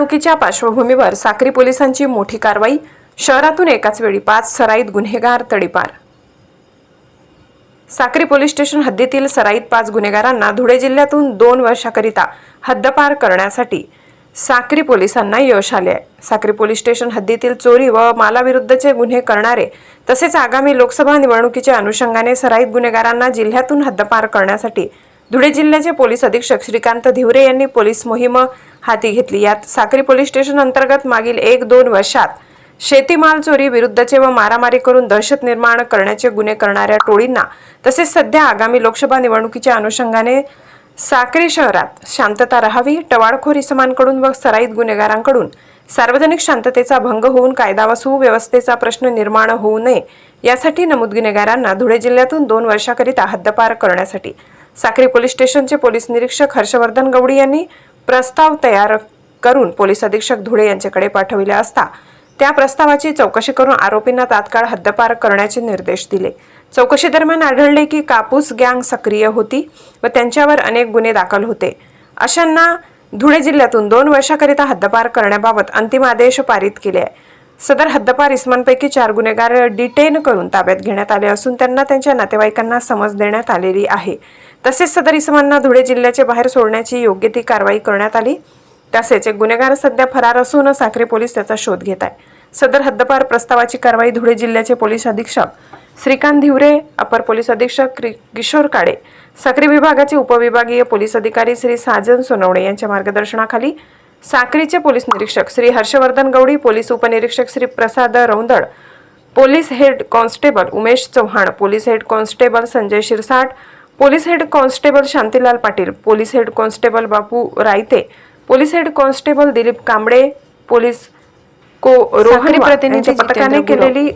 निवडणुकीच्या पार्श्वभूमीवर साक्री पोलिसांची मोठी कारवाई शहरातून एकाच वेळी पाच सराईत गुन्हेगार तडीपार. साक्री पोलीस स्टेशन हद्दीतील सराईत पाच गुन्हेगारांना धुळे जिल्ह्यातून दोन वर्षाकरिता हद्दपार करण्यासाठी साक्री पोलिसांना यश आले आहे. साक्री पोलीस स्टेशन हद्दीतील चोरी व मालाविरुद्धचे गुन्हे करणारे तसेच आगामी लोकसभा निवडणुकीच्या अनुषंगाने सराईत गुन्हेगारांना जिल्ह्यातून हद्दपार करण्यासाठी धुळे जिल्ह्याचे पोलीस अधीक्षक श्रीकांत धिवरे यांनी पोलीस मोहीम हाती घेतली. यात साक्री पोलीस स्टेशन अंतर्गत मागील एक दोन वर्षात शेतीमाल चोरी विरुद्धचे व मारामारी करून दहशत निर्माण करण्याचे गुन्हे करणाऱ्या टोळींना तसेच सध्या आगामी लोकसभा निवडणुकीच्या अनुषंगाने साक्री शहरात शांतता राहावी टवाळखोर इसमांकडून व सराईत गुन्हेगारांकडून सार्वजनिक शांततेचा भंग होऊन कायदा व सुव्यवस्थेचा प्रश्न निर्माण होऊ नये यासाठी नमूद गुन्हेगारांना धुळे जिल्ह्यातून दोन वर्षाकरिता हद्दपार करण्यासाठी. साक्री पोलीस स्टेशनचे पोलीस निरीक्षक हर्षवर्धन गवडी यांनी प्रस्ताव तयार करून पोलीस अधीक्षक धुळे यांच्याकडे पाठविले असता त्या प्रस्तावाची चौकशी करून आरोपींना तात्काळ हद्दपार करण्याचे निर्देश दिले. चौकशी दरम्यान आढळले की कापूस गँग सक्रिय होती व त्यांच्यावर अनेक गुन्हे दाखल होते. अशांना धुळे जिल्ह्यातून दोन वर्षाकरिता हद्दपार करण्याबाबत अंतिम आदेश पारित केले आहे. सदर हद्दपार इस्मांपैकी चार गुन्हेगार डिटेन करून ताब्यात घेण्यात आले असून त्यांना त्यांच्या नातेवाईकांना समज देण्यात आलेली आहे. तसेच सदर इसमांना धुळे जिल्ह्याच्या बाहेर सोडण्याची योग्य ती कारवाई करण्यात आली. तसेच एक गुन्हेगार सध्या फरार असून साखरे पोलीस त्याचा शोध घेत आहे सदर हद्दपार प्रस्तावाची कारवाई धुळे जिल्ह्याचे पोलीस अधीक्षक श्रीकांत धिवरे अपर पोलीस अधीक्षक किशोर काळे साखरे विभागाचे उपविभागीय पोलीस अधिकारी श्री साजन सोनवणे यांच्या मार्गदर्शनाखाली साक्रीचे पोलीस निरीक्षक श्री हर्षवर्धन गवडी पोलीस उपनिरीक्षक Shri Prasad Raundad police head constable Umesh Chavan police head constable Sanjay Shirsat police head constable Shantilal Patil police head constable Bapu Raite police head constable Dilip Kamble police को रोहन प्रतिनिधी पथकाने. केलेली